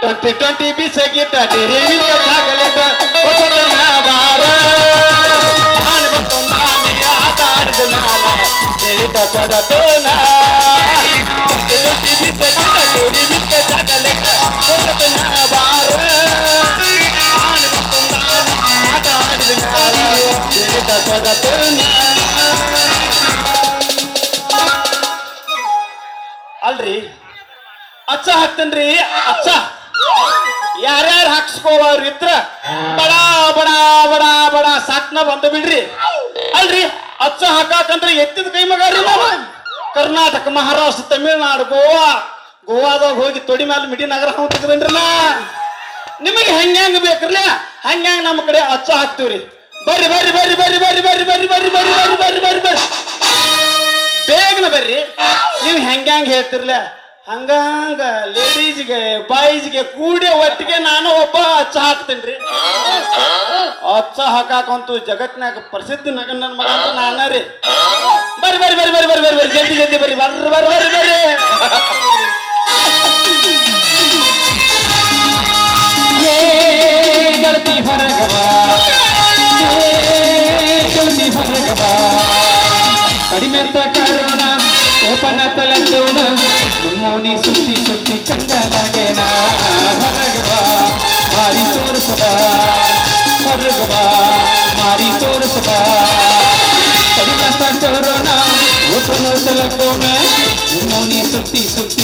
Twenty twenty ಬಿಸಗಿದ್ದ ಡಿರಿವಿದ ಜಾಗಲಿದ್ದ ಹೊಸದನ್ನ ಬಾರ ನಾನು ಬಂತು ನಾನೇ ಆಟಾಡಿದ ನಾನ ಹೇಳಿದ ಕೊಡತೋನ ಟ್ವೆಂಟಿ ಬಿಸಗಿದ್ದ ಡಿರಿವಿದ ಜಾಗಲಿದ್ದ ಹೊಸದನ್ನ ಬಾರ ನಾನು ಬಂತು ನಾನೇ ಆಟಾಡಿದ ನಾನ ಹೇಳಿದ ಕೊಡತೋನ ಅಲ್ರಿ ಅಚ್ಚ ಹಾಕ್ತೇನ್ರಿ ಅಚ್ಚ ಯಾರ್ಯಾರು ಹಾಕ್ಸ್ಕೋವ್ರ ಇದ್ರ ಬಡ ಬಡ ಬಡ ಬಡ ಸಾಕ್ನ ಬಂದ ಬಿಡ್ರಿ ಅಲ್ರಿ ಅಚ್ಚ ಹಾಕಾಕಂದ್ರೆ ಎತ್ತಿದ ಕೈ ಮಗ ರೀ ಕರ್ನಾಟಕ ಮಹಾರಾಷ್ಟ್ರ ತಮಿಳ್ನಾಡು ಗೋವಾ ಗೋವಾದಾಗ ಹೋಗಿ ತೊಡಿ ಮೇಲೆ ಮಿಡಿ ನಗರ ತೆಗೆದ್ರಲ್ಲ ನಿಮಗೆ ಹೆಂಗ್ ಬೇಕ್ರಲ್ಲ ಹಂಗ ಹೆಂಗ್ ನಮ್ಮ ಕಡೆ ಅಚ್ಚ ಹಾಕ್ತೀವ್ರಿ ಬರ್ರಿ ಬರ್ರಿ ಬರ್ರಿ ಬರ್ರಿ ಬರ್ರಿ ಬರ್ರಿ ಬರ್ರಿ ಬರ್ರಿ ಬರ್ರಿ ಬರ್ರಿ ಬರ್ರಿ ಬರ್ರಿ ಬರ್ರಿ ಬೇಗನ ಬರ್ರಿ ನೀವು ಹೆಂಗ ಹೆಂಗ್ ಹೇಳ್ತಿರ್ಲ ಹಂಗಂಗ ಲೇಡೀಸ್ಗೆ ಬಾಯ್ಸ್ಗೆ ಕೂಡಿ ಒಟ್ಟಿಗೆ ನಾನು ಒಬ್ಬ ಅಚ್ಚ ಹಾಕ್ತೇನ್ರಿ ಅಚ್ಚ ಹಾಕಾಕಂತೂ ಜಗತ್ನಾಗ ಪ್ರಸಿದ್ಧ ನಗ ನನ್ನ ಮಗ ಅಂತ ನಾನ ರೀ ಬರ್ರಿ ಬರ್ರಿ ಬರ್ರಿ ಬರ್ರಿ ಬರ್ರಿ ಬರ್ರಿ, ಜಲ್ದಿ ಜಲ್ದಿ ಬರ್ರಿ ಬರ್ರಿ ಬರ್ರಿ ಬರ್ರಿ ಬರ್ರಿ ಕಡಿಮೆ ಗೆಳತಿ ಹೊರಗ ಬಾ. ಏ ಗೆಳತಿ ಹೊರಗ ಬಾ. உன்னை சுத்தி சுத்தி கண்டதாகே நாகவா மாறி தோறு சபா மருகவா மாறி தோறு சபா சரிமாசா சொல்றோம் நான் ஒரு நோசல போன உன்னை சுத்தி சுத்தி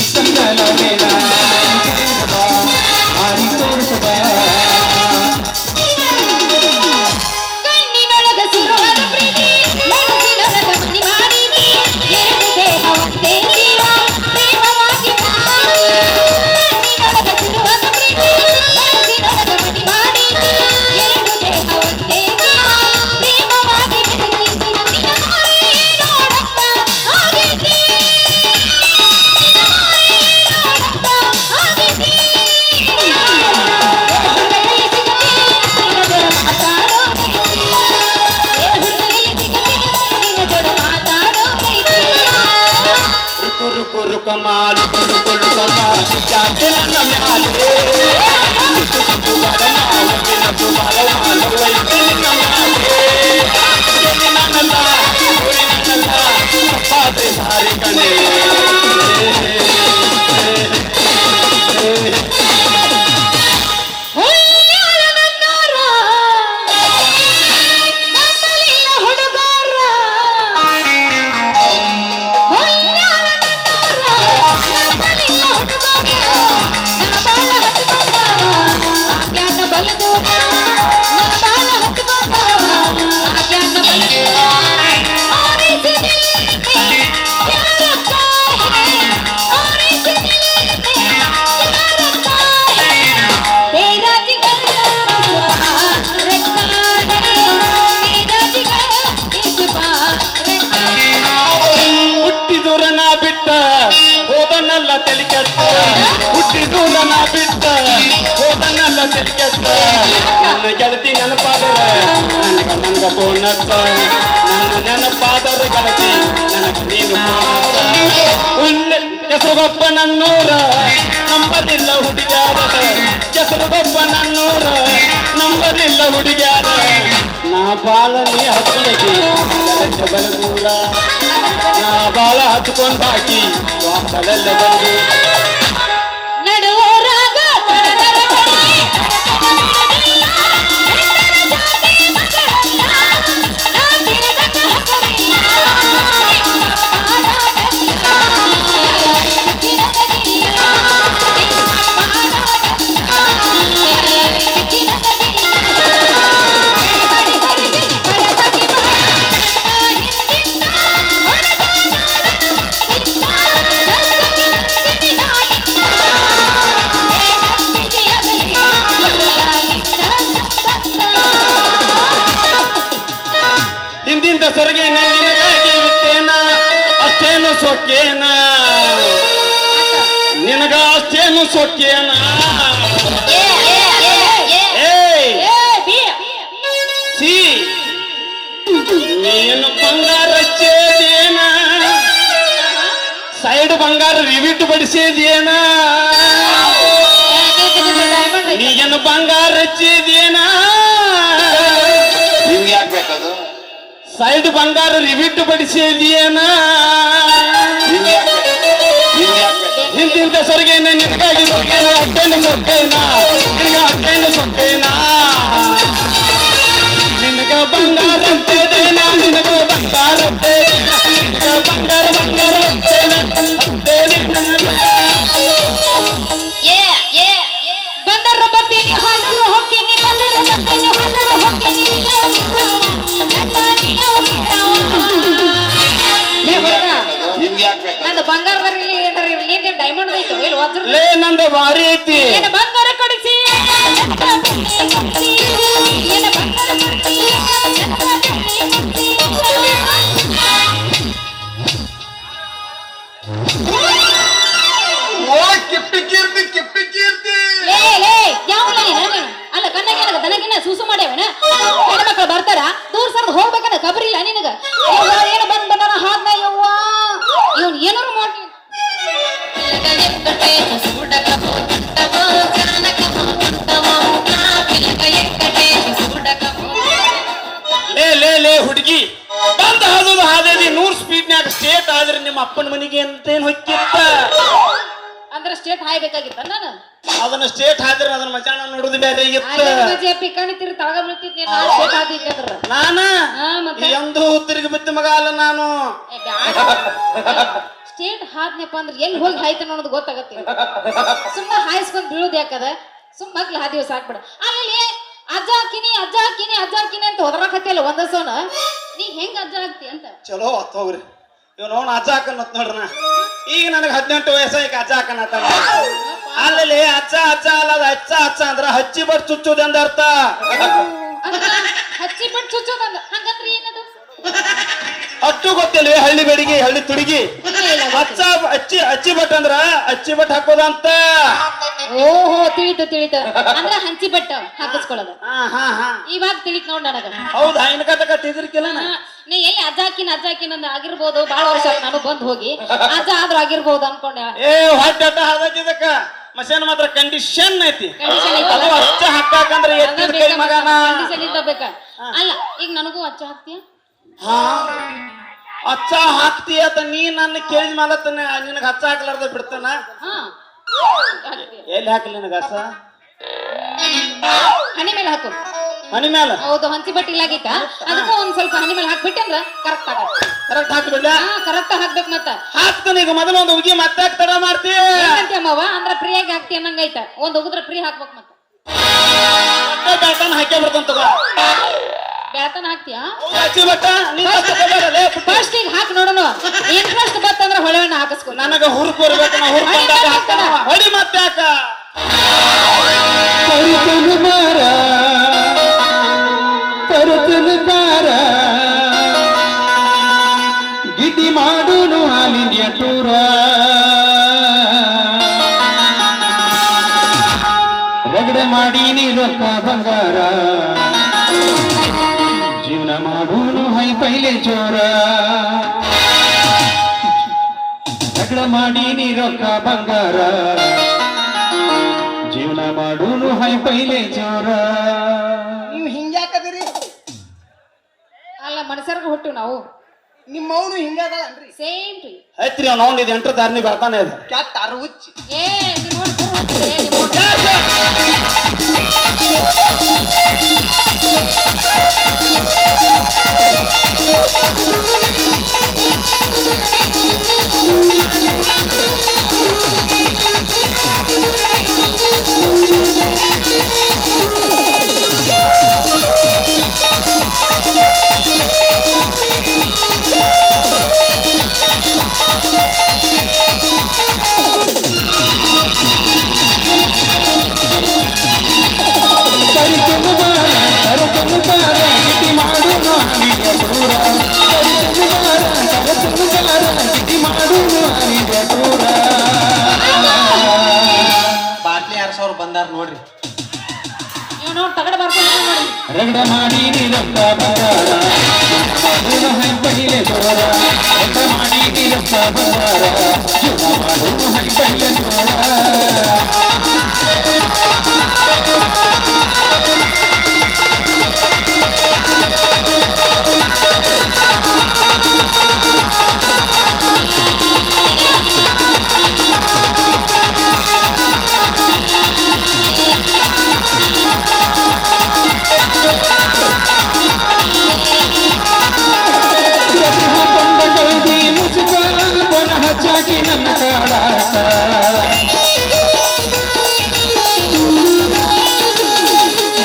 ಬೋನತ್ತ ನನ್ನ ನೆನಪಾದರ ನನಗ ನೀನು ನನ್ನೂರ ನಂಬದಿಲ್ಲ ಹುಡುಗ್ಯಾರ ಕೆಸರುಗೊಬ್ಬ ನನ್ನೂರ ನಂಬದಿಲ್ಲ ಹುಡುಗ್ಯಾರ ನಾ ಬಾಳ ನೀ ಹತ್ತಿಗೆ ಬಲದೂರ ನಾ ಬಾಳ ಹತ್ಕೊಂಡ್ ಹಾಕಿ ವಾಸಲೆಲ್ಲ ಬಂದು ಅಷ್ಟೇನು ಸೊಕ್ಕೇನ? ನಿನಗ ಅಷ್ಟೇನು ಸೊಕ್ಕೇನ? ಸಿ! ನೀನು ಬಂಗಾರ ಚೇದೇನ ಸೈಡ್ ಬಂಗಾರ ರಿವಿಟ್ ಬಡಿಸಿದೇನ ನೀನು ಬಂಗಾರ ಹಚ್ಚಿದೇನ ನಿಮ್ಗೆ ಯಾಕೆ ಬೇಕದು ಸೈಡ್ ಬಂಗಾರ ರಿವಿಟ್ ಬಡಿಸಿ ಇದೆಯೇನ ಹಿಂದಿನ ನಿಮ್ಗೆ ಯಾಕೆ ಬೇಕು ಹಿಂದಿಂದ ಸರಿಗೆ ನಿನಗಾಗಿ ಸೊಕ್ಕೇನ ಅಟ್ಟೆನ ಸೊಕ್ಕೇನ ನಿನಗ ಲೇ ನಂದ ಭಾರಿ ಐತಿ ಏನ ಬಂಗಾರ ಕೊಡಿಸಿ ಏನ ಬಂಗಾರ ಕೊಡಿಸಿ ಓ ಕಿಪ್ಪಿ ಕೀರ್ತಿ ಕಿಪ್ಪಿ ಕೀರ್ತಿ ಲೇ ಲೇ ಯಾವಲ್ಲ ನೀನು ನೀನು ಅಲ್ಲ ಕಣ್ಣಗೆ ನನಗ ದನಗಿನ ಸೂಸು ಮಾಡ್ಯಾವೇನ ಹೆಣ್ಮಕ್ಳು ಬರ್ತಾರ ದೂರ ಸರ್ದು ಹೋಗ್ಬೇಕನ್ನ ಕಬರಿ ಇಲ್ಲ ನಿನಗ ಅಪ್ಪನ ಮನೆಗೆ ಹೊಕ್ಕಿತ್ತ. ಅಂದ್ರೆ ಸ್ಟೇಟ್ ಹಾಯ್ಬೇಕಾಗಿತ್ತ ನಾನು? ಅದನ್ನ ಸ್ಟೇಟ್ ಹಾಕಿದ್ರೆ ಅದನ್ನ ಮಜಾನ ನೋಡುದು ಬೇರೆ ಇತ್ತ ತಳಗ ಬೀಳ್ತಿದ್ನಿ ನಾನು ಸ್ಟೇಟ್ ಹಾ ಮತ್ತೆ? ಎಂದು ತಿರುಗಿ ಬಿತ್ತ ಮಗ ಅಲ್ಲ ನಾನು. ಸ್ಟೇಟ್ ಹಾದ್ನಪ್ಪ ಅಂದ್ರೆ ಎಲ್ಲಿ ಹೋಗಿ ಹಾಯ್ತಾನ ಅನ್ನೋದು ಗೊತ್ತಾಗತ್ತೆ. ಸುಮ್ಮ ಹಾಯಿಸ್ಕೊಂಡು ಬೀಳೋದು ಯಾಕದ? ಸುಮ್ ಮಗ್ಲು ಹಾದಿವ ಸಾಕ್ಬಿಡ ಅಲ್ಲಿ ಅಜ್ಜ ಹಾಕಿನಿ ಅಜ್ಜ ಹಾಕಿನಿ ಅಜ್ಜ ಹಾಕಿನಿ ಅಂತ ಹೊದರಾಕತ್ತಿಯಲ್ಲ ಒಂದ ಸೋನ ನೀ ಹೆಂಗ ಅಜ್ಜ ಹಾಕ್ತಿ ಅಂತ? ಚಲೋ ಆತ್ ಹೋಗ್ರಿ. ಇವ್ ನೋಡ್ ಅಜ್ಜ ಹಾಕನ್ ನೋಡ್ರಿ ನಾ ಈಗ ನನಗೆ ಹದಿನೆಂಟು ಈಗ ಅಜ್ಜ ಅಂತ ಅಲ್ಲಿ ಅಜ್ಜ ಅಜ್ಜ ಅಲ್ಲ ಅದು ಅಜ್ಜ ಅಜ್ಜ ಅಂದ್ರ ಹಚ್ಚಿ ಬಟ್ ಚುಚ್ಚುದು ಎಂದರ್ಥ. ಅಂದ್ರ ಹಚ್ಚಿ ಬಿಟ್ಟು ಚುಚ್ಚೋದಂದ ಹಂಗಂದ್ರೆ ಏನದು? ಅಟ್ಟು ಗೊತ್ತಿಲ್ಲ ಹಳ್ಳಿ ಬೆಡಿಗೆ ಹಳ್ಳಿ ತುಡಿಗಿ. ಇಲ್ಲ, ಅಚ್ಚ ಅಚ್ಚಿ ಅಚ್ಚಿ ಬಟ್ ಅಂದ್ರ ಅಚ್ಚಿ ಬಟ್ ಹಾಕೋದಂತ ಓಹೋ ತಿಳಿತು ತಿಳಿತು. ಅಂದ್ರ ಹಂಚಿ ಬಟ್ಟ ಹಾಕಿಸ್ಕೊಳ್ಳೋದು. ಹಾ ಹಾ ಹಾ. ಇವಾಗ ತಿಳಿತ್ ನೋಡ್ ನನಗ. ಹೌದಾ ಇನ್ಕತಕ ತಿದ್ರಿಕಿಲ್ಲ ನೀ. ಎಲ್ಲಿ ಅಜ್ಜ ಹಾಕಿನ ಅಜ್ಜ ಹಾಕಿನ ಆಗಿರ್ಬೋದು ಬಹಳ ವರ್ಷ ನಾನು ಬಂದ್ ಹೋಗಿ. ಅಜ್ಜ ಆದ್ರೂ ಆಗಿರ್ಬೋದು ಅನ್ಕೊಂಡೆ. ಏ ಹೊಟ್ಟೆ ಹಾಕಿದಕ್ಕ ಮಸಾನ ಮಾತ್ರ ಕಂಡೀಷನ್ ಐತಿ. ಅಚ್ಚ ಹಾಕಾಕಂದ್ರ ಎತ್ತಿದ ಕೈ ಮಗನ. ಕಂಡೀಷನ್ ಇದ್ದಬೇಕ ಅಲ್ಲ ಈಗ ನನಗೂ ಅಚ್ಚ ಹಾಕ್ತೀಯ? ಹಾ? ಅಚ್ಚ ಹಾಕ್ತೀಯ ಅಂತ ನೀ ನನ್ನ ಕೇಳಿದ ಮೇಲೆ ನಿನಗ ಹಚ್ಚ ಹಾಕ್ಲಾರ್ದ ಬಿಡ್ತಾನ. ಎಲ್ಲಿ ಹಾಕಲಿ ನಿನಗ ಹಚ್ಚ? ಹನಿ ಮೇಲೆ ಹಾಕು. ಹನಿ ಮೇಲೆ ಹೌದು ಹಂಚಿ ಬಟ್ಟೆ ಇಲ್ಲಾಗಿತ್ತ? ಅದಕ್ಕ ಒಂದ್ ಸ್ವಲ್ಪ ಹನಿ ಮೇಲೆ ಹಾಕ್ಬಿಟ್ಟೆ ಅಂದ್ರ ಕರೆಕ್ಟ್ ಆಗ ಕರೆಕ್ಟ್ ಹಾಕ್ಬಿಡ್ಲ? ಹಾ ಕರೆಕ್ಟ್ ಹಾಕ್ಬೇಕು ಮತ್ತ. ಹಾಕ್ತಾನೆ ಈಗ ಮೊದಲು ಒಂದು ಉಗಿ ಮತ್ತೆ ತಡ ಮಾಡ್ತೀಯ ಅಮ್ಮವ ಅಂದ್ರ ಫ್ರೀಯಾಗಿ ಹಾಕ್ತಿ ಅನ್ನಂಗೈತ ಒಂದ್ ಉಗಿದ್ರ ಫ್ರೀ ಹಾಕ್ಬೇಕು ಮತ್ತ. ಹಾಕೇ ಬಿಡ್ತಾನ ತಗೋ ಬ್ಯಾತನ ಹಾಕ್ತಿಯಾ. ಫಸ್ಟ್ ಈಗ ಹಾಕಿ ನೋಡೋಣ. ಇಂಟ್ರೆಸ್ಟ್ ಬತ್ತಂದ್ರ ಹೊಳೆವನ್ನ ಹಾಕಿಸ್ಕೊ. ನನಗೆ ಹುರುಪ್ ಬರ್ಬೇಕು ನಾ ಹುರುಪ್ ಹೊಡಿ ಬಂದಾಗ ಮತ್ತೆ ಯಾಕ ಹಾಕ್ತಾನ. ಹೊಡಿ ಮತ್ತೆ ಯಾಕ? ಗಿಡ್ಡಿ ಮಾಡೋನು ಹಾಲಿನ ಟೂರ ರಗಡೆ ಮಾಡಿ ನೀ ರೊಕ್ಕ ಬಂಗಾರ. ಚೋರ ರಗಡೆ ಮಾಡಿ ನೀ ರೊಕ್ಕ ಬಂಗಾರ. ಜೀವನ ಮಾಡೋನು ಹೈ ಪೈಲೆ ಚೋರ ನೀವು ಹಿಂಗ್ಯಾಕದಿರಿ? ಅಲ್ಲ ಮನುಷ್ಯರ್ಗ ಹುಟ್ಟು ನಾವು. ನಿಮ್ಮವನು ಅನ್ರಿ ಸೇಮ್ ಟು ಐತ್ರಿ ಅವ್ನು ಅವ್ನು ಇದು ಎಂಟ್ರ ದಾರಿನಿ ಬರ್ತಾನೆ ಇದು ಕ್ಯಾಟ್ ಹುಚ್ಚಿ. ಏ ಬಾಟ್ಲಿ ಅವ್ರು ಬಂದಾರ ನೋಡ್ರಿ. ಇವ್ ನೋಡ್ ತಗಡ ಬರ್ಕೊಂಡು ನೋಡಿ. ರಗಡ ಮಾಡಿ ನೀರಪ್ಪ ರಗಡ ನೀರಪ್ಪ ಅಜ್ಜಾಗಿ ನನ್ನ ಕಾಡಾಟ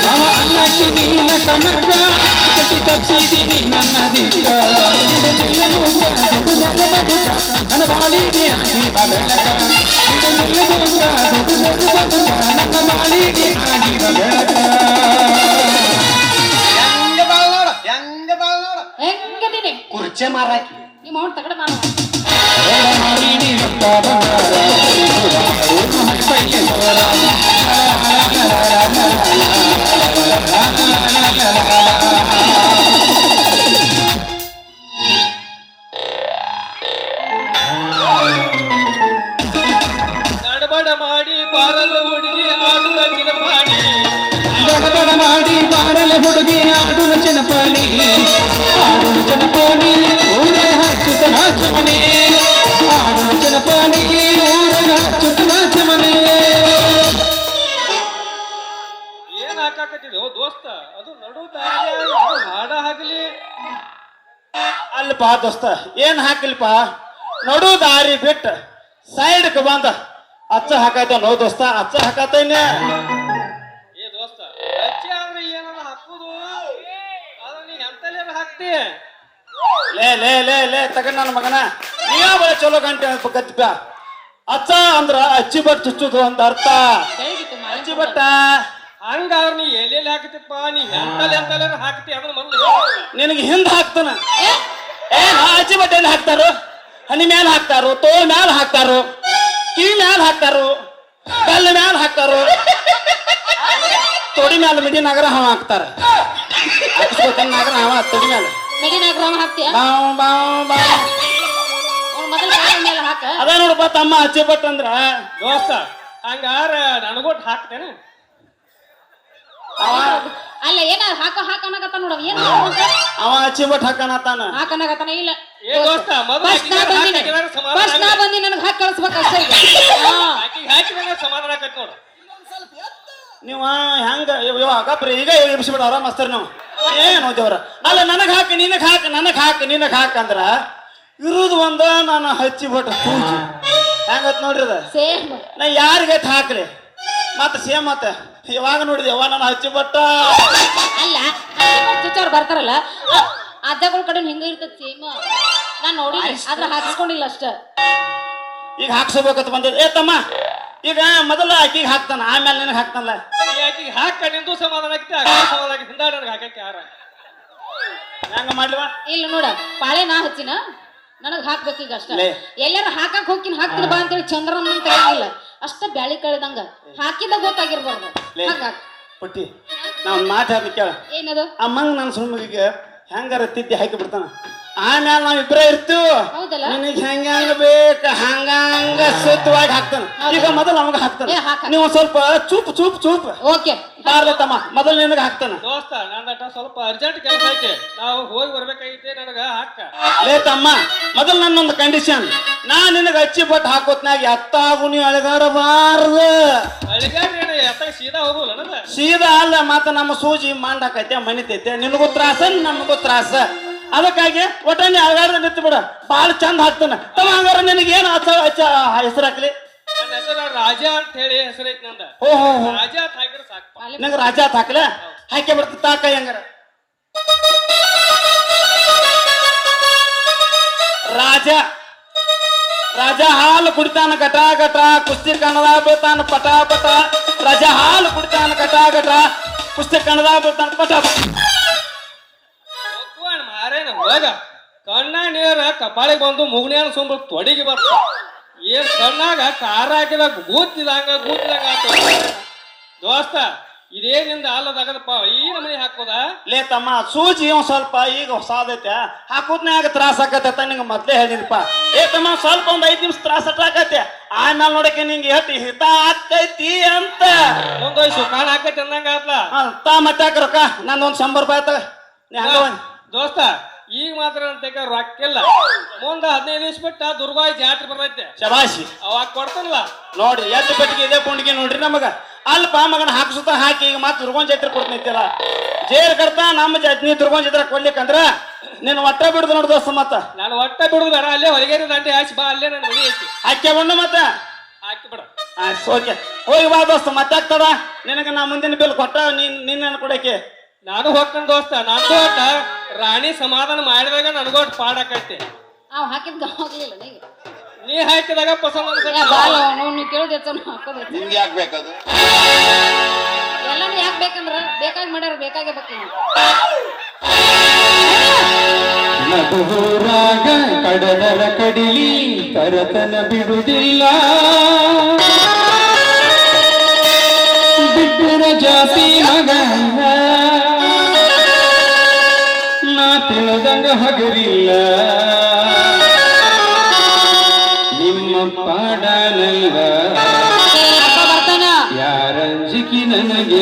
ಅವ ಅನ್ನಕ್ಕೆ ನಿನ್ನ ಕನಕ ತಪ್ಪಿಸಿದಿ ನನ್ನ ದಿಕ್ಕ ನನ್ನ ಬಾಳಿಗೆ ಆಗಿ ಬದಲಕ ನನ್ನ ಬಾಳಿಗೆ ಆಗಿ ಬದಲಕ ಹೆಂಗದಿನಿ ಕುರ್ಚೆ ಮಾರಾಕಿ ನಿಮ್ಮ ಅವ್ನು ತಗಡ ಮಾರ ಮಾಡಿ ರಕ್ತ ಬಂಗಾರ ಪೈಲೆ ಸೋರ ನಡಬಡ ಮಾಡಿ ಬಾರಲು ಹುಡುಗಿ ಆಡುವ ಮಾಡಿ ಬಡಬಡ ಮಾಡಿ ಬಾರಲ ಹುಡುಗಿ ಆಡುವ ಜನಪಾಲಿ ಆಡುವ ಜನಪಾಲಿ ಊರ ಆಡುವ ಜನಪಾಲಿ ಊರ ಹಚ್ಚುತ್ತ ಏನ್ ಹಾಕಾಕತ್ತಿದ್ಯೋ ದೋಸ್ತ ಅದು ನಡು ದಾರಿ ಹಾಡ ಹಾಕಲಿ ಅಲ್ಪ ದೋಸ್ತ ಏನ್ ಹಾಕಿಲ್ಪ? ನಡು ದಾರಿ ಬಿಟ್ಟ ಸೈಡ್ ಬಂದ. ಅಚ್ಚ ಹಾಕಾಯ್ತ ನೋ ದೋಸ್ತ ಅಚ್ಚ ಹಾಕತೈನೆ. ಏ ದೋಸ್ತ ಅಚ್ಚ ಆದ್ರೆ ಏನದ ಹಾಕುದು? ಅದ ನೀ ಎಂತಲೇ ಹಾಕ್ತಿ? ಲೇ ಲೇ ಲೇ ಲೇ ತಗೊಂಡ್ ನನ್ನ ಮಗನ. ಬಳೆ ಚಲೋ ಗಂಟೆ ಕತ್ತಿಪ್ಪ ಅಚ್ಚ ಅಂದ್ರ ಅಚ್ಚಿ ಬಟ್ ಚುಚ್ಚುದು ಅಂತ ಅರ್ಥ. ಅಚ್ಚಿ ಬಟ್ಟ. ಹಂಗಾದ್ರೆ ನೀ ಎಲ್ಲೆಲ್ಲಿ ಹಾಕತಿಪ್ಪ? ನೀ ಎಂತಲ್ಲಿ ಎಂತಲ್ಲ ಹಾಕ್ತಿ ಅದನ್ನ ಮೊದಲು ನಿನಗೆ ಹಿಂದ ಹಾಕ್ತಾನ. ಏ. ಅಚ್ಚಿ ಬಟ್ಟೆ ಎಲ್ಲಿ ಹಾಕ್ತಾರು? ಹನಿ ಮ್ಯಾಲ ಹಾಕ್ತಾರು ತೋಲ್ ಮ್ಯಾಲ ಹಾಕ್ತಾರು ಕಿವಿ ಮ್ಯಾಲ ಹಾಕ್ತಾರು ಕಲ್ಲ ಮ್ಯಾಲ ಹಾಕ್ತಾರು. ತೊಡಿ ಮ್ಯಾಲ ಮಿಡಿ ನಗರ ಹಾವ ಹಾಕ್ತಾರ. ನಗರ ಹಾವ ತೊಡಿ ಮ್ಯಾಲ. ಮಿಡಿ ನಗರ ಹಾಕ್ತೀಯ? ಬಾವ್ ಬಾವ್ ಬಾವ್. ಅದ ನೋಡಪ್ಪ ತಮ್ಮ ಬಟ್ ಅಂದ್ರ. ದೋಸ್ತ ಹಂಗಾರ ನನಗೊಟ್ಟು ಹಾಕ್ತೇನೆ. ಅಲ್ಲ ಏನ ಹಾಕೋ ಹಾಕ ಅನ್ನಕತ್ತ ನೋಡ ಏನ ಅವ ಅಚ್ಚಿ ಬಟ್ ಹಾಕನತಾನ ಹಾಕ ಅನ್ನಕತ್ತಾನ ಇಲ್ಲ. ಏ ದೋಸ್ತ ಮೊದಲು ಫಸ್ಟ್ ನಾ ಹಾಕಿದಾರ ಹಾಕಿದಾರ ಬಂದಿ ನನಗೆ ಹಾಕಿ ಕಳಿಸ್ಬೇಕು ಅಷ್ಟೇ ಹಾಕಿದಾಗ ಸಮಾಧಾನ ಆಕತ್ ನೋಡು. ನೀವು ಹೆಂಗ ಇವ ಗಪ್ರಿ ಈಗ ಎಬ್ಸಿಬಿಡ ಆರಾಮ್ ಮಸ್ತರ್ ನೀವು. ಏನು ದೇವ್ರ ಅಲ್ಲ ನನಗೆ ಹಾಕಿ ನಿನಗ್ ಹಾಕಿ ನನಗ್ ಹಾಕಿ ನಿನಗ್ ಹಾಕ ಅಂದ್ರ ಇರುದು ಒಂದ ನಾನು ಹಚ್ಚಿ ಬಿಟ್ಟು ಪೂಜೆ. ಹೆಂಗತ್ ನೋಡ್ರಿ ಅದ? ಸೇಮ್. ನಾ ಯಾರಿಗೆ ಹಾಕ್ರಿ ಮತ್ತೆ ಸೇಮ್ ಮತ್ತೆ. ಇವಾಗ ನೋಡಿದ ಯವ್ವ ನಾನು ಹಚ್ಚಿ ಬಟ್ಟ. ಅಲ್ಲ ಚುಚ್ಚವ್ರು ಬರ್ತಾರಲ್ಲ ಅಜ್ಜಗಳ ಕಡೆ ಹಿಂಗ ಇರ್ತದ ಸೇಮ್. ನಾನು ನೋಡಿ ಅದ್ರ ಹಾಕಿಸ್ಕೊಂಡಿಲ್ಲ ಅಷ್ಟ. ಈಗ ಹಾಕ್ಸ್ಬೇಕಂತ ಬಂದಿದ್ದೆ. ಏ ತಮ್ಮ ಈಗ ಮೊದಲ ಆಕಿಗೆ ಹಾಕ್ತಾನ ಆಮೇಲೆ ನಿನಗೆ ಹಾಕ್ತಾನಲ್ಲ? ಆಕಿಗೆ ಹಾಕ ನಿಂದು ಸಮಾಧಾನ ಆಗ್ತಿ ಸಮಾಧಾನ ಹಿಂದಾಡ ಹಾಕಕ್ಕೆ ಯಾರ? ಹೆಂಗ ಮಾಡ್ಲಿವ? ಇಲ್ಲ ನೋಡ ಪಾಳೆ ನಾ ಹಚ್ಚಿನ. ನನಗ್ ಹಾಕ್ಬೇಕು ಈಗ ಅಷ್ಟ ಎಲ್ಲಾರು ಹಾಕಕ್ ಹೋಗಿನ್ ಹಾಕ್ತಿರ್ ಬಾ ಅಂತೇಳಿ ಚಂದ್ರನ್ ಅಂತ ಹೇಳಿಲ್ಲ ಅಷ್ಟ ಬ್ಯಾಳಿ ಕಳೆದಂಗ. ಹಾಕಿದ ಗೊತ್ತಾಗಿರ್ಬಾರ್ದು. ಲೇ. ಪಟ್ಟಿ ಹಾಕ್. ಪುಟ್ಟಿ ನಾ ಒಂದು ಮಾತು ಕೇಳ. ಏನದು? ಅಮ್ಮಂಗ ನನ್ನ ಸುಮ್ಮಿಗೆ ಹೆಂಗಾರ ತಿದ್ದಿ ಹಾಕಿ ಬಿಡ್ತಾನ. ಆಮೇಲೆ ನಾವ್ ಇಬ್ಬರೇ ಇರ್ತೀವಿ. ಹೌದಲ್ಲ? ನಿನಗೆ ಹೆಂಗ ಹೆಂಗ ಬೇಕ ಹಂಗಂಗ ಸುತ್ತವಾಗಿ ಹಾಕ್ತಾನ. ಈಗ ಮೊದಲು ಅವಾಗ ಹಾಕ್ತಾನೆ. ಹಾಕ. ನೀವು ಸ್ವಲ್ಪ ಚೂಪ್ ಚೂಪ್ ಚೂಪ್. ಓಕೆ. ಬಾರ್ಲೆ ತಮ್ಮ ಮೊದಲು ನಿನಗೆ ಹಾಕ್ತಾನ. ದೋಸ್ತ ನಂದಟ ಸ್ವಲ್ಪ ಅರ್ಜೆಂಟ್ ಕೆಲಸ ಐತೆ. ನಾವು ಹೋಗಿ ಬರ್ಬೇಕಾಗೈತೆ ನನಗ ಹಾಕ ಲೇ ತಮ್ಮ ಮೊದಲು ನನ್ನೊಂದು ಕಂಡೀಷನ್ ನಾ ನಿನಗೆ ಹಚ್ಚಿ ಬಟ್ ಹಾಕೋತ್ನಾಗ ಎತ್ತಾಗು ನೀವು ಅಳಗಾಡಬಾರ್ದು ಅಳಿಗಾಡ್ರಿ ಎತ್ತಾಗ ಸೀದಾ ಹೋಗುಲ್ಲ ನನಗ? ಸೀದಾ ಅಲ್ಲ ಮತ್ತ ನಮ್ಮ ಸೂಜಿ ಮಂಡಾಕೈತೆ ಮನಿತೈತೆ. ನಿನಗೂ ತ್ರಾಸ ನಮಗೂ ತ್ರಾಸ. ಅದಕ್ಕಾಗಿ ಒಟ್ಟನೆ ಅಳಗಾಡ್ದ ನಿಂತು ಬಿಡ ಬಾಳ ಚಂದ ಹಾಕ್ತಾನ. ತಮ್ಮ ಹಂಗಾರ ನಿನಗೇನು ಹೆಸರು ಹಾಕ್ಲಿ? ನನ್ನ ಹೆಸರು ರಾಜ ಅಂತ ಹೇಳಿ ಹೆಸರೈತಿ ನಂದ. ಓ ಹೋ ಹೋ. ರಾಜ ಅಂತ ಹಾಕಿದ್ರೆ ಸಾಕು ನಂಗೆ ರಾಜ ಅಂತ ಹಾಕ್ಲ? ಹಾಕಿ ಬಿಡ್ತ ತಾಕ ಹೆಂಗಾರ? ರಾಜ. ರಾಜ ಹಾಲು ಕುಡಿತಾನ ಗಟ ಗಟ ಕುಸ್ತಿ ಕಣದ ಬೀಳ್ತಾನ ಪಟ ಪಟ. ರಾಜ ಹಾಲು ಕುಡಿತಾನ ಗಟ ಗಟ ಕುಸ್ತಿ ಕಣದ ಬೀಳ್ತಾನ ಪಟ ಪಟ. ಮಾರೇನ ಹೋಗ ಕಣ್ಣ ನೀರ ಕಪಾಳಿಗೆ ಬಂದು ಮುಗ್ನ್ಯಾನ ಸುಂಬ ತೊಡಿಗೆ ಬರ್ತ ಏನ್ ಕಣ್ಣಾಗ ಖಾರ ಹಾಕಿದಾಗ ಗೂತಿದಂಗ ಗೂತಿದಂಗ ದೋಸ್ತ ಇದೇನಿಂದ ಅಲ್ಲದಾಗದಪ್ಪ ಈ ನಮನಿ ಹಾಕೋದ? ಲೇ ತಮ್ಮ ಸೂಜಿ ಒಂದ್ ಸ್ವಲ್ಪ ಈಗ ಹೊಸಾದೈತೆ. ಹಾಕೋದ್ನ್ಯಾಗ ತ್ರಾಸ ಆಕತ್ತ ನಿಂಗೆ ಮೊದ್ಲೇ ಹೇಳಿದಪ್ಪ ಏ ತಮ್ಮ ಸ್ವಲ್ಪ ಒಂದ್ ಐದ್ ನಿಮಿಷ ತ್ರಾಸ ಆಕತ್ತೆ ಆಮೇಲೆ ನೋಡಕ್ಕೆ ನಿಂಗೆ ಹೇಳ್ತಿ ಹಿತ ಆಗ್ತೈತಿ ಅಂತ. ಮುಂದೊಯ್ಸು ಕಾಣ ಹಾಕೈತೆ ಅಂದಂಗ ಆತ್ಲ? ತಾ ಮತ್ತೆ ಹಾಕ ರೊಕ್ಕ ನಂದು ಒಂದ್ ಶಂಬರ್ ರೂಪಾಯಿ ಆಯ್ತ ಒಂದ್ ದೋಸ್ತ ಈಗ ಮಾತ್ರ ಅಂತಕ ರೊಕ್ಕಿಲ್ಲ. ಮುಂದ ಹದಿನೈದು ದಿವಸ ಬಿಟ್ಟ ದುರ್ಗಾಯಿ ಜಾತ್ರೆ ಬರ್ತೈತೆ. ಶಬಾಶಿ ಅವಾಗ ಕೊಡ್ತಾನಲ್ಲ. ನೋಡ್ರಿ ಎದ್ದು ಪೆಟ್ಟಿಗೆ ಇದೇ ಪುಂಡಿಗೆ ನೋಡ್ರಿ ನಮಗ. ಅಲ್ಪ ಮಗನ ಹಾಕ್ಸುತ್ತ ಹಾಕಿ ಈಗ ಮತ್ತೆ ದುರ್ಗೋನ್ ಜಾತ್ರೆ ಕೊಡ್ತೈತಿಲ್ಲ. ಜೇರ್ ಕರ್ತ ನಮ್ಮ ಜಜ್ನಿ ನೀ ದುರ್ಗೋನ್ ಜಾತ್ರೆ ಕೊಡ್ಲಿಕ್ಕಂದ್ರ ನಿನ್ನ ಒಟ್ಟ ಬಿಡುದು ನೋಡ್ ದೋಸ್ತ ಮತ್ತ. ನಾನು ಒಟ್ಟ ಬಿಡುದು ಬೇಡ ಅಲ್ಲೇ ಹೊರಗೇರಿ ದಂಡೆ ಹಾಸಿ ಬಾ ಅಲ್ಲೇ ನನ್ನ ಮನಿ ಐತಿ. ಹಾಕ್ಯ ಬಣ್ಣ ಮತ್ತ. ಹಾಕಿ ಬಿಡ. ಓಕೆ ಹೋಗಿ ಬಾ ದೋಸ್ತ ಮತ್ತೆ ಆಗ್ತದ? ನಿನಗ ನಾ ಮುಂದಿನ ಬಿಲ್ ಕೊಟ್ಟ ನೀನ್ ನಿನ್ನ ಕೊಡಕ್ಕೆ ನಾನು ಹೋಗ್ತೇನೆ ದೋಸ್ತ ನಂದು ಒಟ್ಟ ರಾಣಿ ಸಮಾಧಾನ ಮಾಡಿದಾಗ ನನಗೋಟ್ ಪಾಡಕೈತಿ ಅವ್ ಹಾಕಿದ್ ಹೋಗ್ಲಿಲ್ಲ ನೀ ಹಾಕಿದಾಗ ಪಸಂದ್ ಬಾಲ ನೀವು ಕೇಳಿದ ಹಾಕೋದ್ ನಿಮ್ಗೆ ಯಾಕೆ ಬೇಕದು? ಎಲ್ಲಾನು ಯಾಕೆ ಬೇಕಂದ್ರ ಬೇಕಾಗಿ ಮಾಡ್ಯಾರ ಬೇಕಾಗೇ ಬೇಕು ನೀವು ನಗುರಾಗ ಕಡದರ ಕಡಿಲಿ ಕರತನ ಬಿಡುವುದಿಲ್ಲ. ಬಿಟ್ಟರ ಜಾತಿ ಮಗನ ಹಗರಿಲ್ಲ. ನಿಮ್ಮ ಬರ್ತಾನ ಯಾರಂಜಿಕಿ ನನಗಿಲ್ಲ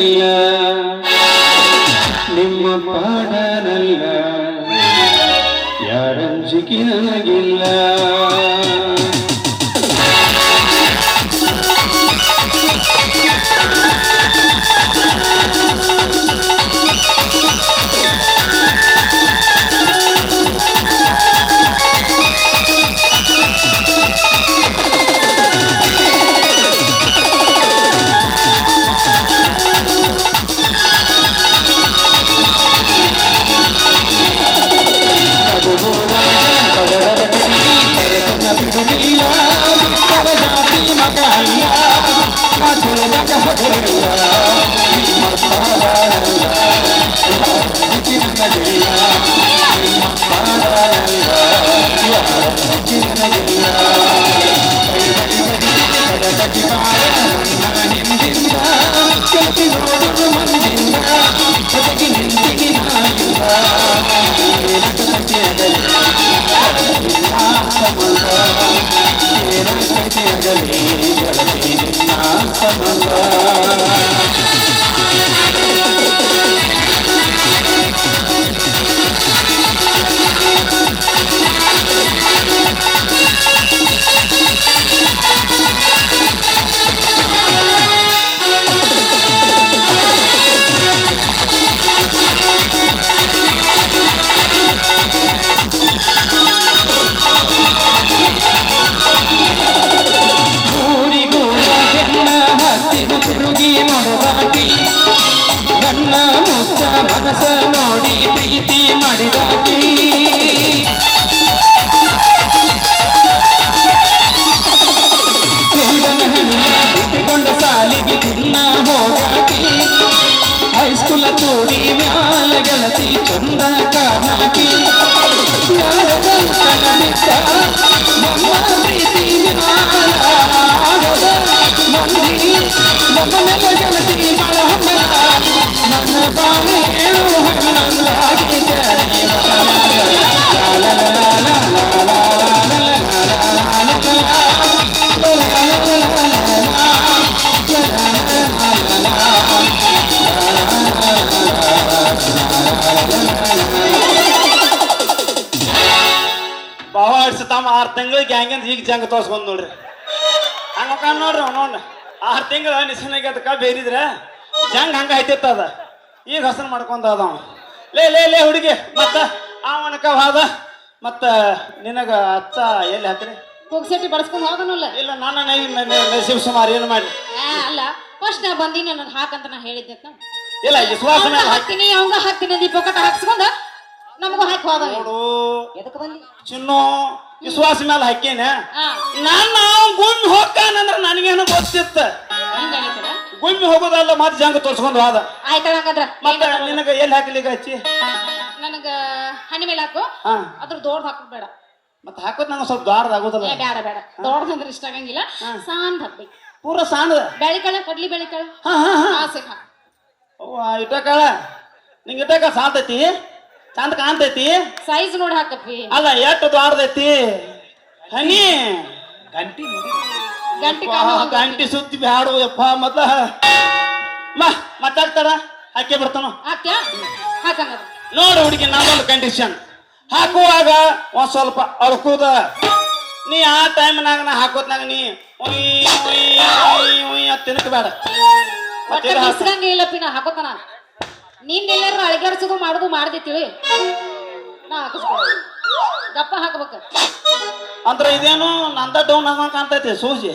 Samantha. ಮನಸ ನೋಡಿ ಪ್ರೀತಿ ಮಾಡಿದಾಕಿ ಆರು ತಿಂಗಳಿಗೆ ಹೆಂಗಂತ ಈಗ ಜಂಗ ತೋರ್ಸ್ಕೊಂಡ್ ನೋಡ್ರಿ. ಹಂಗ ನೋಡ್ರಿ ನೋಡ್ರಿ ಆರು ತಿಂಗಳ ನಿಸನಾಗ ಬೇರೆ ಬೇರಿದ್ರೆ ಜಂಗ್ ಹಂಗ ಐತಿತ್ತ ಅದ. ಈಗ ಹಸನ್ ಮಾಡ್ಕೊಂಡ ಅದ ಲೇ ಲೇ ಲೇ ಹುಡುಗಿ ಮತ್ತ ಅವನಕ ಹಾದ ಮತ್ತ ನಿನಗ ಅಚ್ಚ ಎಲ್ಲಿ ಹಾಕ್ರಿ? ಪುಗ್ಸೆಟ್ಟಿ ಬಡ್ಸ್ಕೊಂಡ್ ಹೋಗನಲ್ಲ? ಇಲ್ಲ ನಾನು ಶಿವ ಸುಮಾರು ಏನು ಮಾಡಿ ಅಲ್ಲ ಫಸ್ಟ್ ನಾ ಬಂದೀನಿ ಹಾಕಂತ ನಾ ಹೇಳಿದ್ದೆ. ಇಲ್ಲ ವಿಶ್ವಾಸ ಹಾಕ್ತೀನಿ ಅವಂಗ ಹಾಕ್ತೀನಿ ಅಂದಿ ಪೊಕಟ ಹಾಕ್ಸ್ಕೊಂಡ ನಮಗೂ ಹಾಕಿ ಹೋದ ನೋಡು. ಎದಕ್ಕೆ ಬಂದಿ? ಚಿನ್ನು ವಿಶ್ವಾಸ ಮೇಲೆ ಹಾಕೇನ? ನನ್ನ ಗುಮ್ಮಿ ಹೋಗ್ತಾನಂದ್ರ ನನಗೇನು ಗೊತ್ತಿತ್ತ? ಗುಮ್ಮಿ ಹೋಗೋದಲ್ಲ ಮತ್ತೆ ಜಂಗ ತೋರ್ಸ್ಕೊಂಡು ಹೋದ. ಆಯ್ತಾ ಹಂಗಂದ್ರ. ಮತ್ತೆ ನಿನಗ ಎಲ್ಲಿ ಹಾಕ್ಲಿಕ್ಕೆ ಹಚ್ಚಿ ನನಗ ಹನಿ ಮೇಲೆ ಹಾಕು. ಅದ್ರ ದೊಡ್ಡ ಹಾಕೋದ್ ಬೇಡ. ಮತ್ತೆ ಹಾಕೋದ್ ನಂಗೆ ಸ್ವಲ್ಪ ದಾರದ ಆಗೋದಲ್ಲ. ಬೇಡ ಬೇಡ ದೊಡ್ಡದಂದ್ರೆ ಇಷ್ಟ ಆಗಂಗಿಲ್ಲ. ಸಾಂದ್ ಹಾಕ್ಬೇಕು. ಪೂರ ಸಾಂದ? ಬೆಳಿಕಳ ಕಡ್ಲಿ ಬೆಳಿಕಳ? ಹಾ ಹಾ ಹಾ. ಆಸೆ ಓ ಆ ಇಟ್ಟಕಾಳ? ನಿಂಗೆ ಇಟಕ ಸಾಂತೈತಿ? ಚಂದ ಕಾಣ್ತೈತಿ? ಸೈಜ್ ನೋಡಿ ಹಾಕಪ್ಪಿ. ಅಲ್ಲ ಎಷ್ಟು ದ್ವಾರದೈತಿ ಹನಿ. ಗಂಟಿ ಗಂಟಿ ಗಂಟಿ ಸುತ್ತಿ ಬ್ಯಾಡು ಯಪ್ಪ ಮತ್ತ. ಮತ್ತೆ ಮತ್ತಾಗ್ತಾರ ಹಾಕಿ ಬಿಡ್ತಾನ ಹಾಕ್ಯಾ? ಹಾಕಂಗ ನೋಡು ಹುಡುಗಿ ನಾನೊಂದು ಕಂಡೀಷನ್ ಹಾಕುವಾಗ ಒಂದ್ ಸ್ವಲ್ಪ ಅಳ್ಕುದ. ನೀ ಆ ಟೈಮ್ನಾಗ ನಾ ಹಾಕೋದ್ನಾಗ ನೀ ಉಯ್ ಉಯ್ ಉಯ್ ತಿನ್ಕಬೇಡ. ಹಾಕೋತಾನ. ನಿಂದ ಎಲ್ಲಾರು ಅಳಗ್ಯಾಡ್ಸೋದು ಮಾಡುದು ಮಾಡ್ದೆ ತಿಳಿ ನಾ ಹಾಕಿಸ್ಕೊಳ ದಪ್ಪ ಹಾಕ್ಬೇಕು. ಅಂದ್ರೆ ಇದೇನು ನಂದ ಡೌನ್ ಆಗ ಕಾಣ್ತೈತಿ ಸೂಜಿ.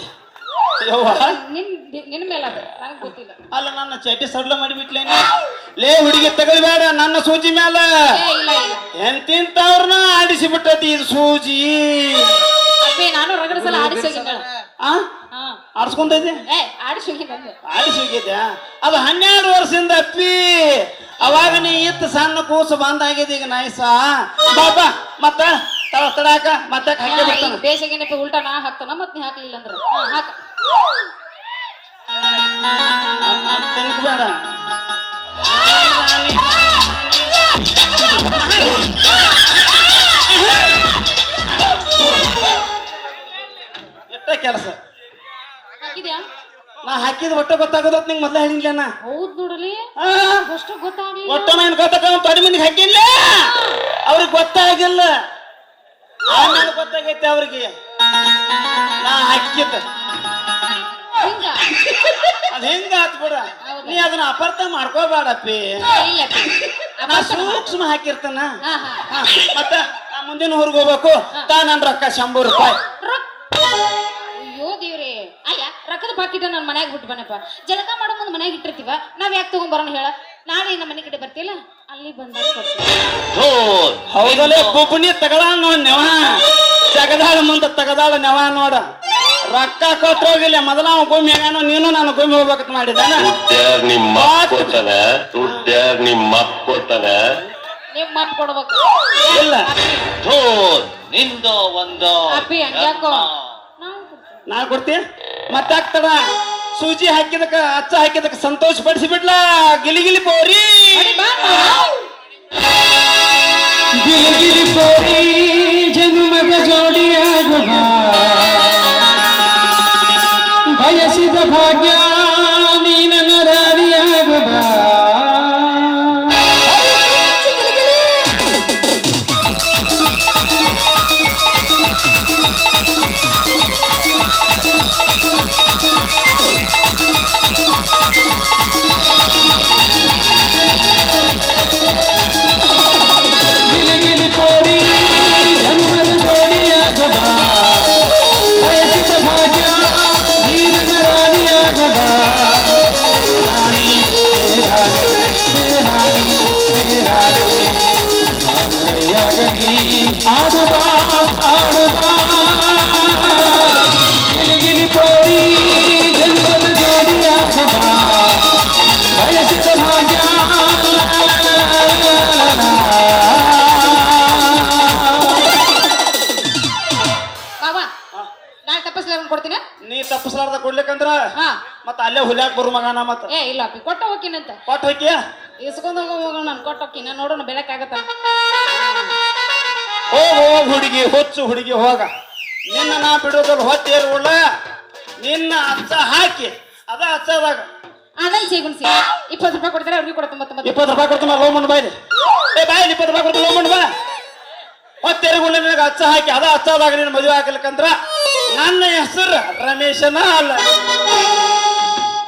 ಯವ್ವ. ನಿನ್ ನಿನ್ ಮೇಲೆ ಅದು. ನನಗೆ ಗೊತ್ತಿಲ್ಲ. ಅಲ್ಲ ನನ್ನ ಚಟಿ ಸಡ್ಲ ಮಾಡಿಬಿಟ್ಲೇನೆ ಲೇ ಹುಡುಗಿ ತಗೊಳ್ಬೇಡ ನನ್ನ ಸೂಜಿ ಮ್ಯಾಲ. ಏ ಇಲ್ಲ ಇಲ್ಲ. ಎಂತಿಂತವ್ರನ್ನ ಆಡಿಸಿ ಬಿಟ್ಟತಿ ಇದು ಸೂಜಿ? ಅಪ್ಪಿ ನಾನು ರಗಡ ಸಲ ಆಡಿಸಿ ಆ? ಹಾ ಆಡ್ಸ್ಕೊಂತೈತಿ ಏ ಆಡಿಸಿ ಹೋಗಿನ ಅಂದೆ. ಆಡಿಸಿ ಹೋಗಿದ್ಯಾ ಅದು ಹನ್ನೆರಡು ವರ್ಷದಿಂದ ಅಪ್ಪಿ. ಅವಾಗ ನೀ ಇತ್ತು ಸಣ್ಣ ಕೂಸು ಬಂದಾಗಿದೆ ಈಗ ನಾಯ್ಸ. ಬಾಬಾ ಮತ್ತ? ತಳ ತಡಾಕ ಮತ್ತೆ ಹಾಕಿ ಬಿಡ್ತಾನ ಬೇಸಿಗೆನಪ್ಪ ಉಲ್ಟಾ ನಾ ಹಾಕ್ತಾನ ಮತ್ ನೀ ಹಾಕ್ಲಿಲ್ಲ ಅಂದ್ರ. ಹಾಕ. ಎಷ್ಟ ಕೆಲಸ? ನಾ ಹಾಕಿದ ಒಟ್ಟ ಗೊತ್ತಾಗೋದತ್ ನಿಂಗೆ ಮೊದ್ಲ ಹೇಳಿಲ್ಲ ಹೌದ್ ನೋಡಲಿ. ಅಷ್ಟು ಗೊತ್ತಾಗ್ಲಿಲ್ಲ. ಒಟ್ಟ ನಾನು ಗೊತ್ತಾಗ ತೊಡಿ ಮಂದಿಗೆ ಹಾಕಿಲ್ಲ ಅವ್ರಿಗೆ ಗೊತ್ತಾಗಿಲ್ಲ. ಆಮೇಲೆ ಗೊತ್ತಾಗೈತೆ ಅವ್ರಿಗೆ. ನಾ ಹಾಕಿದ್ದ. ಹಿಂಗ? ಅದ್ ಹೆಂಗ ಆತ್ ಬಿಡ? ನೀ ಅದನ್ನ ಅಪಾರ್ಥ ಮಾಡ್ಕೋಬೇಡಪ್ಪಿ. ಇಲ್ಲ ನಾ ಸೂಕ್ಷ್ಮ ಹಾಕಿರ್ತಾನ. ಮತ್ತ ನಾ ಮುಂದಿನ ಊರಿಗೆ ಹೋಗ್ಬೇಕು. ತಾ ನನ್ ರೊಕ್ಕ ಶಂಬರ್ ರೂಪಾಯಿ. ಅಲ್ಲ ರೊಕ್ಕದ ಪಾಕಿಟ ನನ್ನ ಮನ್ಯಾಗ ಬಿಟ್ಟು ಬನ್ನಪ್ಪ. ಜಳಕ ಮಾಡೋ ಮುಂದೆ ಮನ್ಯಾಗ ಇಟ್ಟಿರ್ತೀವ ನಾವ್ ಯಾಕೆ ತಗೊಂಡ್ ಬರೋಣ ಹೇಳ. ನಾಳೆ ನಮ್ಮ ಮನೆ ಕಡೆ ಬರ್ತಿಲ್ಲ ಅಲ್ಲಿ ಬಂದಾಗ ಕೊಡ್ತೀವಿ ಹೌದಲ್ಲೇ ಬುಬ್ಬುನಿ ತಗದ ನೋಡ್ ನೆವ. ಜಗದಾಳ ಮುಂದೆ ತಗದಾಳ ನೆವ ನೋಡ. ರೊಕ್ಕ ಕೊಟ್ಟು ಹೋಗಿಲ್ಲ ಮೊದಲ ಅವ ಗುಮ್ಮಿ ಆಗ್ಯಾನೋ ನೀನು ನಾನು ಭೂಮಿ ಹೋಗ್ಬೇಕಂತ ಮಾಡಿದ್ದಾನ? ದುಡ್ಡ್ಯಾರ್ ನಿಮ್ಮ ಅಪ್ಪ ಕೊಡ್ತಾನ ದುಡ್ಡ್ಯಾರ್ ನಿಮ್ಮ ಅಪ್ಪ ಕೊಡ್ತಾನ ನೀವ್ ಮಾತ್ ಕೊಡ್ಬೇಕು. ಇಲ್ಲ. ನಿಂದು ಒಂದು ಅಪ್ಪಿ ಹಂಗ್ಯಾಕೋ? ನಾವು. ನಾ ಕೊಡ್ತಿ ಮತ್ತಾಗ್ತಡ ಸೂಜಿ ಹಾಕಿದಕ್ಕ ಅಚ್ಚ ಹಾಕಿದಕ್ಕ ಸಂತೋಷ ಪಡಿಸಿ ಬಿಡ್ಲ ಗಿಲಿ ಗಿಲಿ ಬೋರಿ ಗಿಲಿ ಬಾ ನೋಡು. ಗಿಲಿಗಿಲಿ ಕೋರಿ ಜನ್ಮದ ಜೋಡಿಯಾಗುವ. ಬಯಸಿದ ಭಾಗ್ಯ ಅಲ್ಲೇ ಹುಲ್ಯಾಕ್ ಬರು ಮಗನ ಮತ್ತ. ಏ ಇಲ್ಲ ಅಪ್ಪಿ ಕೊಟ್ಟ ಹೋಗಿನಂತ ಕೊಟ್ಟು ಹೋಗಿಯ ಇಸ್ಕೊಂಡ್ ಹೋಗೋ ಹೋಗೋಣ ನಾನು ಕೊಟ್ಟ ಹೋಗಿನ ನೋಡೋಣ ಬೆಳಕಾಗತ್ತ? ಹೋ ಹೋ ಹುಡುಗಿ ಹೊಚ್ಚು ಹುಡುಗಿ ಹೋಗ. ನಿನ್ನ ನಾ ಬಿಡೋದಲ್ಲ ಹೊತ್ತೇರುವುಳ್ಳ ನಿನ್ನ ಅಚ್ಚ ಹಾಕಿ ಅದ ಹಚ್ಚದಾಗ ಆಮೇಲೆ ಸಿಗುಣ್ಸಿ. ಇಪ್ಪತ್ತು ರೂಪಾಯಿ ಕೊಡ್ತಾರೆ ಅವ್ರಿಗೆ ಕೊಡ್ತಾರೆ ಮತ್ತೆ ಇಪ್ಪತ್ತು ರೂಪಾಯಿ ಕೊಡ್ತೀನಿ ಲೋ ಬಾಯ್ಲಿ. ಏ ಬಾಯಿ ಇಪ್ಪತ್ತು ರೂಪಾಯಿ ಕೊಡ್ತೀನಿ ಲೋ ಬಾ. ಹೊತ್ತೇರುಗುಳ್ಳ ನಿನಗೆ ಅಚ್ಚ ಹಾಕಿ ಅದ ಹಚ್ಚದಾಗ ನಿನ್ನ ಮದುವೆ ಹಾಕಲಿಕ್ಕಂದ್ರ ನನ್ನ ಹೆಸರು ರಮೇಶನ ಅಲ್ಲ.